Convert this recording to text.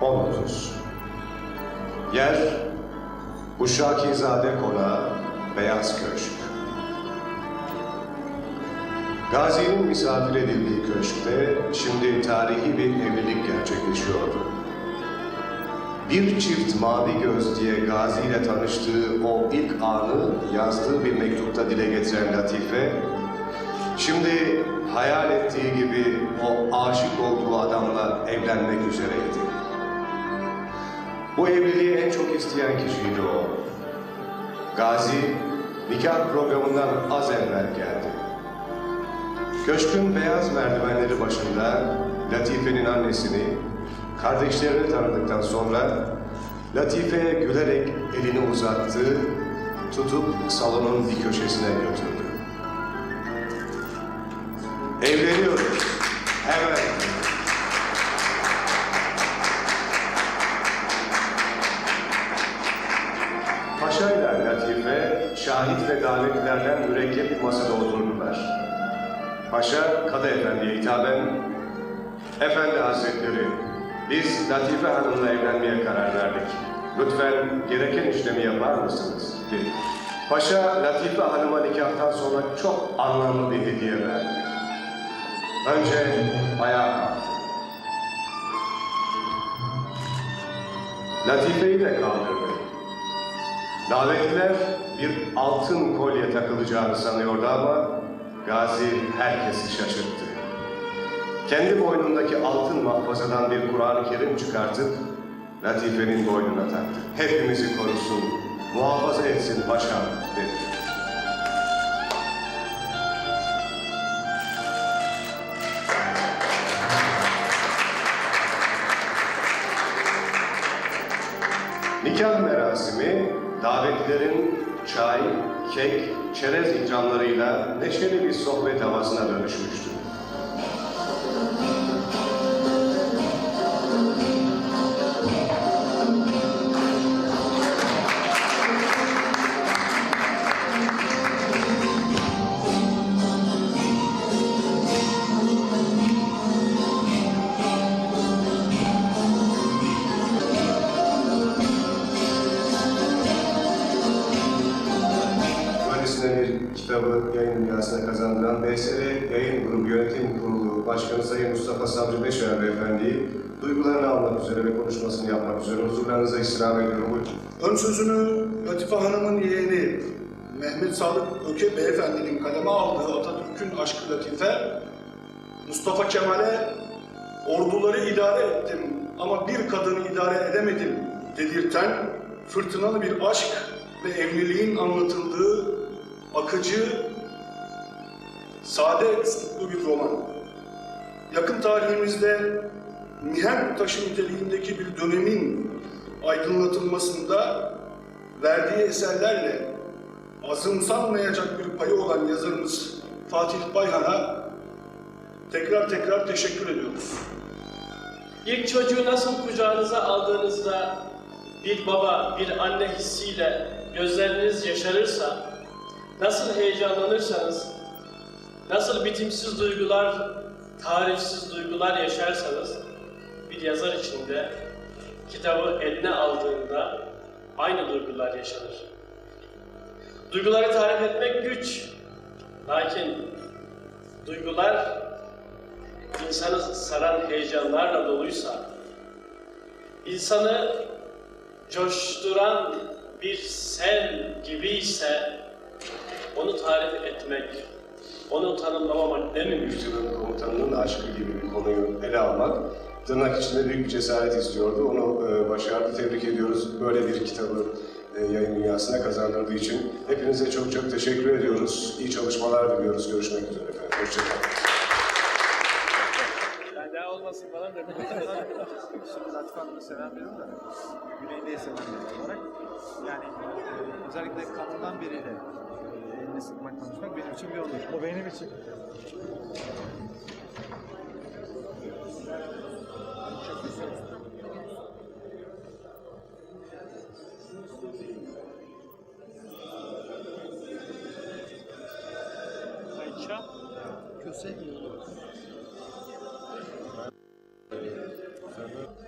30 Yer Uşakizade Konağı Beyaz Köşk Gazi'nin misafir edildiği köşkte şimdi tarihi bir evlilik gerçekleşiyordu. Bir çift mavi göz diye Gazi ile tanıştığı o ilk anı yazdığı bir mektupta dile getiren Latife, şimdi hayal ettiği gibi o aşık olduğu adamla evlenmek üzereydi. Bu evliliği en çok isteyen kişiydi o. Gazi, nikah programından az evvel geldi. Köşkün beyaz merdivenleri başında Latife'nin annesini, kardeşlerini tanıdıktan sonra Latife'ye gülerek elini uzattı, tutup salonun bir köşesine götürdü. Evleniyoruz. Hemen. Paşa ile Latife, şahit ve davetlilerden mürekkep bir masada oturdular. Paşa, Kadı Efendi'ye hitaben, Efendi Hazretleri, biz Latife Hanım'la evlenmeye karar verdik. Lütfen gereken işlemi yapar mısınız? dedi. Paşa, Latife Hanım'a nikahtan sonra çok anlamlı bir hediye verdi. Önce ayağa kalktı. Latife'yi de kaldırdı. Davetliler bir altın kolye takılacağını sanıyordu ama Gazi herkesi şaşırttı. Kendi boynundaki altın mahfazadan bir Kur'an-ı Kerim çıkartıp Latife'nin boynuna taktı. Hepimizi korusun, muhafaza etsin paşam dedi. Nikah merasimi davetlerin çay, kek, çerez ikramlarıyla neşeli bir sohbet havasına dönüşmüştü. Kitabı yayın dünyasına kazandıran BSR Yayın Grubu Yönetim Kurulu Başkanı Sayın Mustafa Savcı Beşer Beyefendi'yi duygularını almak üzere ve konuşmasını yapmak üzere huzurlarınıza istirham ediyorum. Ön sözünü Latife Hanım'ın yeğeni Mehmet Sadık Öke Beyefendi'nin kaleme aldığı Atatürk'ün aşkı Latife, Mustafa Kemal'e orduları idare ettim ama bir kadını idare edemedim dedirten fırtınalı bir aşk ve evliliğin anlatıldığı akıcı, sade üsluplu bir roman. Yakın tarihimizde mihenk taşı niteliğindeki bir dönemin aydınlatılmasında verdiği eserlerle azımsanmayacak bir payı olan yazarımız Fatih Bayhan'a tekrar tekrar teşekkür ediyoruz. İlk çocuğu nasıl kucağınıza aldığınızda bir baba, bir anne hissiyle gözleriniz yaşarırsa, nasıl heyecanlanırsanız, nasıl bitimsiz duygular, tarifsiz duygular yaşarsanız, bir yazar için de kitabı eline aldığında aynı duygular yaşanır. Duyguları tarif etmek güç, lakin duygular insanı saran heyecanlarla doluysa, insanı coşturan bir sel gibi ise onu tarif etmek, onu tanımlamamak ne mümkün. Yüzyılın komutanının aşkı gibi bir konuyu ele almak tırnak içinde büyük bir cesaret istiyordu. Onu e, başardı. Tebrik ediyoruz. Böyle bir kitabı e, yayın dünyasına kazandırdığı için. Hepinize çok çok teşekkür ediyoruz. İyi çalışmalar diliyoruz. Görüşmek üzere efendim. Hoşçakalın. Yani daha olmasın falan dedim. Şimdi Latife Hanım'ı seven birim de Güneyli'yi seven olarak yani e, özellikle kadından biriyle elini sıkmak, konuşmak benim için bir olur. Bu benim için. Ayça. Köse. Köse.